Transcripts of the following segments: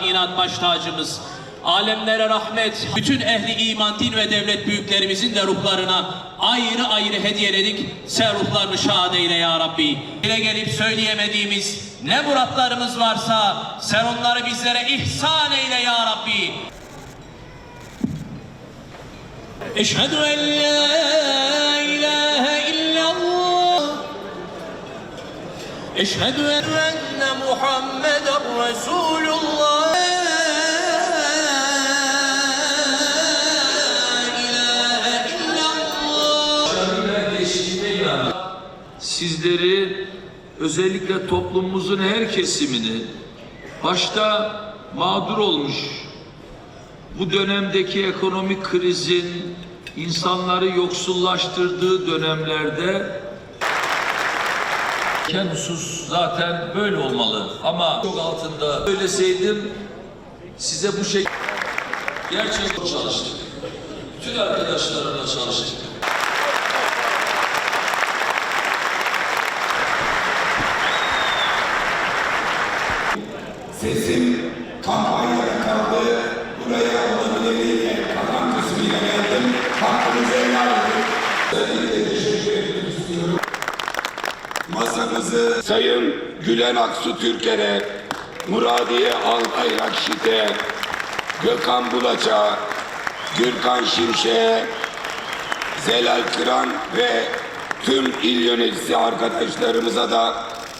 kainat baş tacımız, alemlere rahmet, bütün ehli iman, din ve devlet büyüklerimizin de ruhlarına ayrı ayrı hediyeledik. Sen ruhlarını şad eyle ya Rabbi. Dile gelip söyleyemediğimiz ne muratlarımız varsa sen onları bizlere ihsan eyle ya Rabbi. Eşhedü en la ilahe illallah Eşhedü enne Muhammeden Resulullah sizleri özellikle toplumumuzun her kesimini başta mağdur olmuş bu dönemdeki ekonomik krizin insanları yoksullaştırdığı dönemlerde husus zaten böyle olmalı ama çok altında söyleseydim size bu şey gerçekten çalıştık. Bütün arkadaşlarımla çalıştık. Sesim kampanyada kaldı. Buraya olabiliriyle kalan kısmıyla geldim. Hakkınızı helal edin. Teşekkür etmek istiyorum. Masamızı Sayın Gülen Aksu Türker'e, Muradiye Albay Rakşit'e, Gökhan Bulaç'a, Gürkan Şimşek'e, Zelal Kıran ve tüm il yöneticisi arkadaşlarımıza da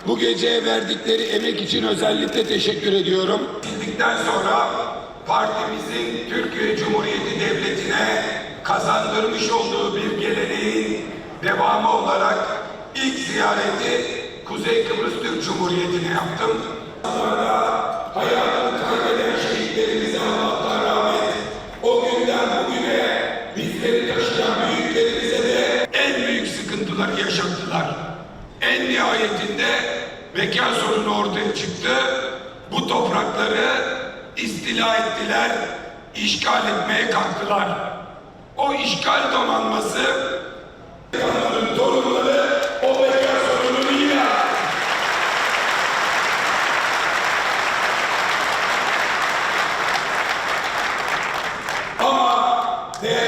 bu gece verdikleri emek için özellikle teşekkür ediyorum. Bildikten sonra partimizin Türkiye Cumhuriyeti Devleti'ne kazandırmış olduğu bir geleneğin devamı olarak ilk ziyareti Kuzey Kıbrıs Türk Cumhuriyeti'ne yaptım. Sonra hayatını kaybeden şehitlerimize Allah'tan rahmet. O günden bugüne bizleri taşıyan büyüklerimize de en büyük sıkıntıları yaşattılar. En nihayetinde mekan sorunu ortaya çıktı. Bu toprakları istila ettiler, işgal etmeye kalktılar. O işgal donanması Kanalın torunları o mekan sorununu yine Ama değerli